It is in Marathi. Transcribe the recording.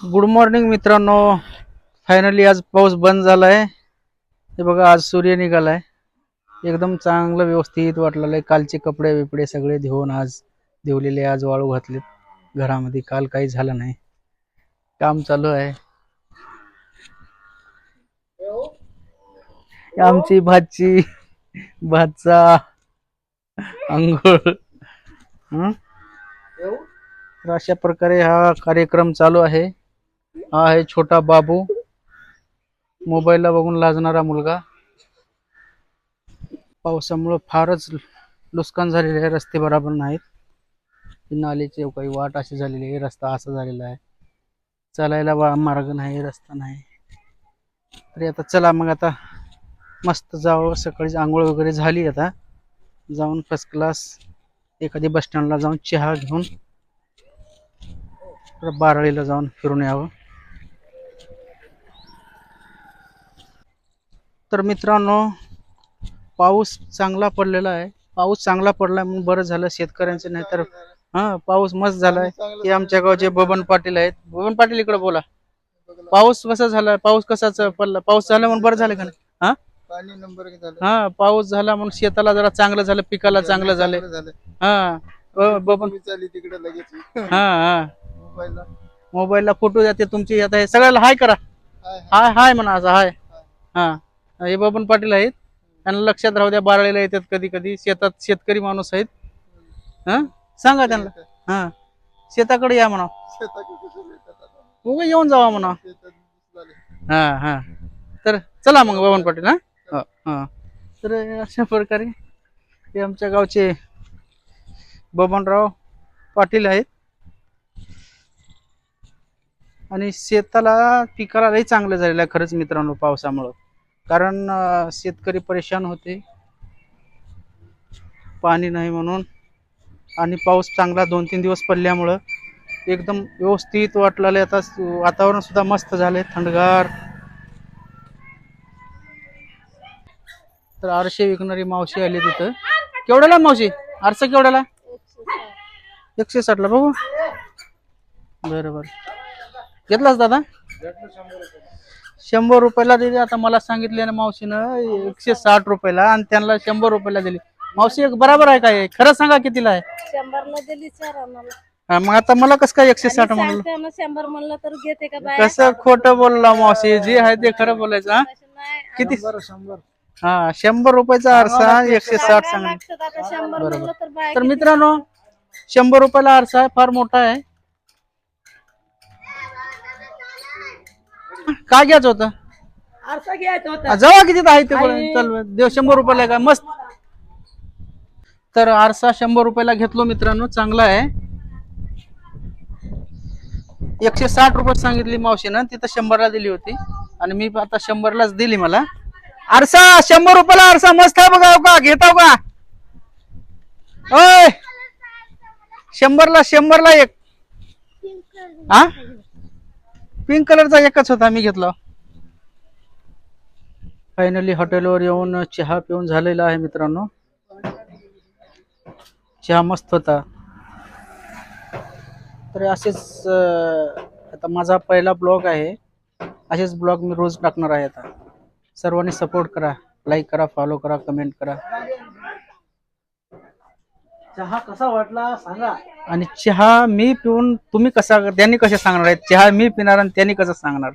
गुड मॉर्निंग मित्रांनो. फायनली आज पाऊस बंद झालाय. हे बघा आज सूर्य निघालाय. एकदम चांगलं व्यवस्थित वाटलेलं आहे. कालचे कपडे बिपडे सगळे धुवून आज धुवलेले आज वाळू घातलेत. घरामध्ये काल काही झालं नाही. काम चालू आहे. आमची भाजी भाचा अंघोळ तर अशा प्रकारे हा कार्यक्रम चालू आहे. हा आहे छोटा बाबू. मोबाईलला बघून लाजणारा मुलगा. पावसामुळं फारच नुकसान झालेले आहे रस्ते बराबर नाहीत. नालीचे काही वाट अशी झालेली आहे रस्ता असा झालेला आहे. चालायला वा मार्ग नाही रस्ता नाही. तरी आता चला मग आता मस्त जावं सकाळी आंघोळ वगैरे झाली आता. जाऊन फर्स्ट क्लास एखादी बसस्टँडला जाऊन चहा घेऊन बारळीला बाराळीला जाऊन फिरून यावं. तर मित्रांनो पाऊस चांगला पडलेला आहे. पाऊस चांगला पडला म्हणून बरं झालं शेतकऱ्यांचं नाही तर हा पाऊस मस्त झालाय. हे आमच्या गावचे बबन पाटील आहेत. बबन पाटील इकडे बोला. पाऊस कसा झाला? पाऊस कसाच पडला? पाऊस झाला म्हणून बरं झालं का नाही? हा? पाणी नंबर झालं. हा पाऊस झाला म्हणून शेताला जरा चांगलं झालं पिकाला चांगलं झालं. हा ब- बबन. चालली तिकडे लगेच. हा हा. मोबाईलला. मोबाईलला फोटो जाते तुमची आता हे सगळ्याला हाय करा. हाय हाय. हाय म्हणा असं हाय. हा. हे बबन पाटील आहेत. त्यांना लक्षात राहू द्या बाराळीला येतात कधी कधी शेतात शेतकरी माणूस आहेत. हा? सांगा त्यांना. हा. शेताकडे या म्हणा शेताकडे उगा येऊन जावा म्हणा हा हा. तर चला मग बबन पाटील हा? हा, हा. तर अशा प्रकारे हे आमच्या गावचे बबनराव पाटील आहेत. आणि शेताला पिकाला लई चांगलं झालेलं आहे खरंच मित्रांनो पावसामुळं. कारण शेतकरी परेशान होते. पाणी नाही म्हणून. आणि पाऊस चांगला दोन तीन दिवस पडल्यामुळं एकदम व्यवस्थित वाटलेलं आता वातावरण सुद्धा मस्त झाले थंडगार. तर आरसे विकणारी मावशी आली तिथं. केवढ्याला मावशी? आरसा केवढ्याला? एकशे साठला बघू. बरं बरं. घेतलास दादा? शंभर रुपयाला दिली. आता मला सांगितले ना मावशीनं एकशे साठ रुपयाला आणि त्यांना शंभर रुपयाला दिली. मावशी एक बराबर आहे काय खरं सांगा कितीला आहे? शंभरला दिली आम्हाला. हा, मग आता मला कसं काय एकशे साठ म्हणलं? सांगते ना शंभर म्हणलं तर घेते का बाय कसं खोटं बोलला मावशी? जे आहे ते खरं बोलायचं हा? नाही किती? हा शंभर रुपयाचा आरसा एकशे साठ सांगायला सांगा लागतात आता शंभर म्हणलं तर बाय तर मित्रांनो शंभर रुपयाला आरसा आहे फार मोठा आहे. काय घ्यायचं होतं? आरसा घ्यायचा होता. किती आहे ते. चल देव शंभर रुपयाला आहे का? मस्त. तर आरसा शंभर रुपयाला घेतलो मित्रांनो चांगला आहे. एकशे साठ रुपये सांगितली मावशीनं तिथं शंभरला दिली होती. आणि मी आता शंभरलाच दिली मला. आरसा शंभर रुपयाला आरसा मस्त आहे बघा हो का? घेताव का? ओय! शंभरला शंभरला एक. हा पिंक कलरचा एकच होता मी घेतला. फायनली हॉटेलवर येऊन चहा पिऊन झालेला आहे मित्रांनो. चहा मस्त होता. तर असेच आता माझा पहिला ब्लॉग आहे. असेच ब्लॉग मी रोज टाकणार आहे आता. सर्वांनी सपोर्ट करा लाईक करा फॉलो करा कमेंट करा. चहा कसा वाटला सांगा. आणि चहा मी पिऊन तुम्ही कसा त्यांनी कसे सांगणार आहेत? चहा मी पिणार आणि त्यांनी कसं सांगणार?